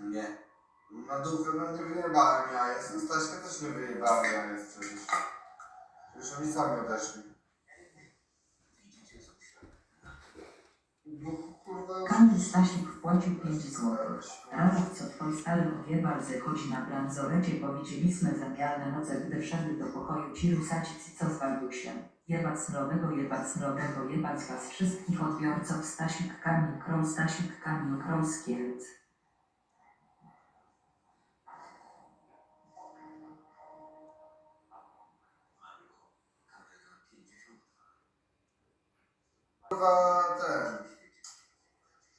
Nie. Na dupę no nie wyjebałem ja jestem, Staśka też nie wyjebałem ja jest przecież. Przecież oni sami odeszli. No kurwa... Kamil Stasik wpłacił 5 złotych. Radek, co twój stary ze chodzi na bransolecie, powiedzieliśmy zamiarne noce, gdy wszedł do pokoju ci rusacic, co zwalił się. Jebać nowego, jebać nowego, jebać was wszystkich odbiorców Stasik Kamil Kroll, Stasik Kamil Kroll z Kielc. Kurwa ten...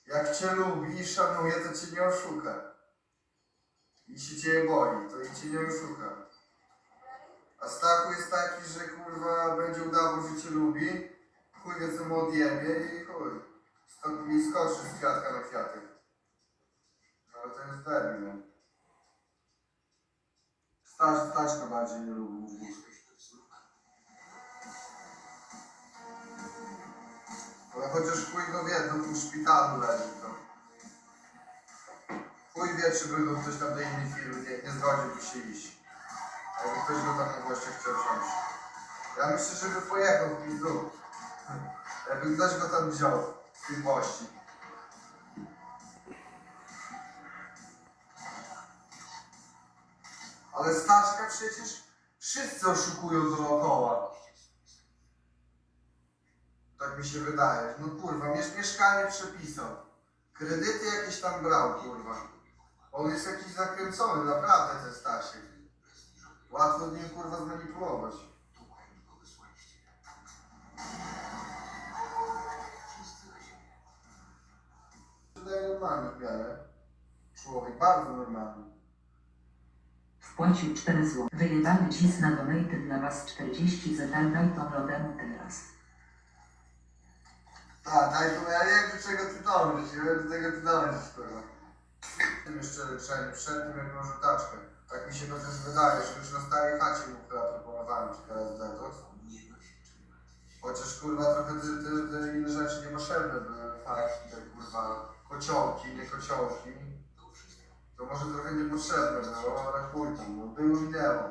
Jak cię lubi i szanuje, to cię nie oszuka. I się cię boi, to i cię nie oszuka. A Stachu jest taki, że kurwa będzie udawał, że cię lubi, chuj wie co mu odjebie i chuj. Sto- I skoczy z kwiatka na kwiatek. No ale to jest debil, no. Staś, Staśka bardziej nie lubi chociaż chuj go wie, no w tym szpitalu leży to. Chuj wie, czy by ktoś tam do innej firmy nie, nie zgodził się iść. Jakby ktoś go tam na gościa chciał wziąć. Ja myślę, żeby pojechał w pizdu. Jakby ktoś go tam wziął z tych gości. Ale Staszka przecież wszyscy oszukują dookoła. Tak mi się wydaje. No kurwa, miesz mieszkanie przepisał. Kredyty jakieś tam brał, kurwa. On jest jakiś zakręcony, naprawdę ten Stasiek. Łatwo nim kurwa zmanipulować. Wydaje normalny w miarę. Człowiek bardzo normalny. Wpłacił 4 zł. Wyjebany cis na donate dla was 40 zetal daj to lodemu teraz. Tak, daj to, ja wiem do czego ty dążysz, ja wiem do czego ty dążysz, kurwa. Tym jeszcze leczeniu, przed tym jak może taczkę. Tak mi się to też wydaje, że już na starej chacie mu chyba proponowałem ci teraz detoks. Chociaż kurwa trochę te, te, te inne rzeczy niepotrzebne były, fajki, te kurwa kociołki, nie kociołki. To może trochę niepotrzebne było, ale chuj tam, no było minęło.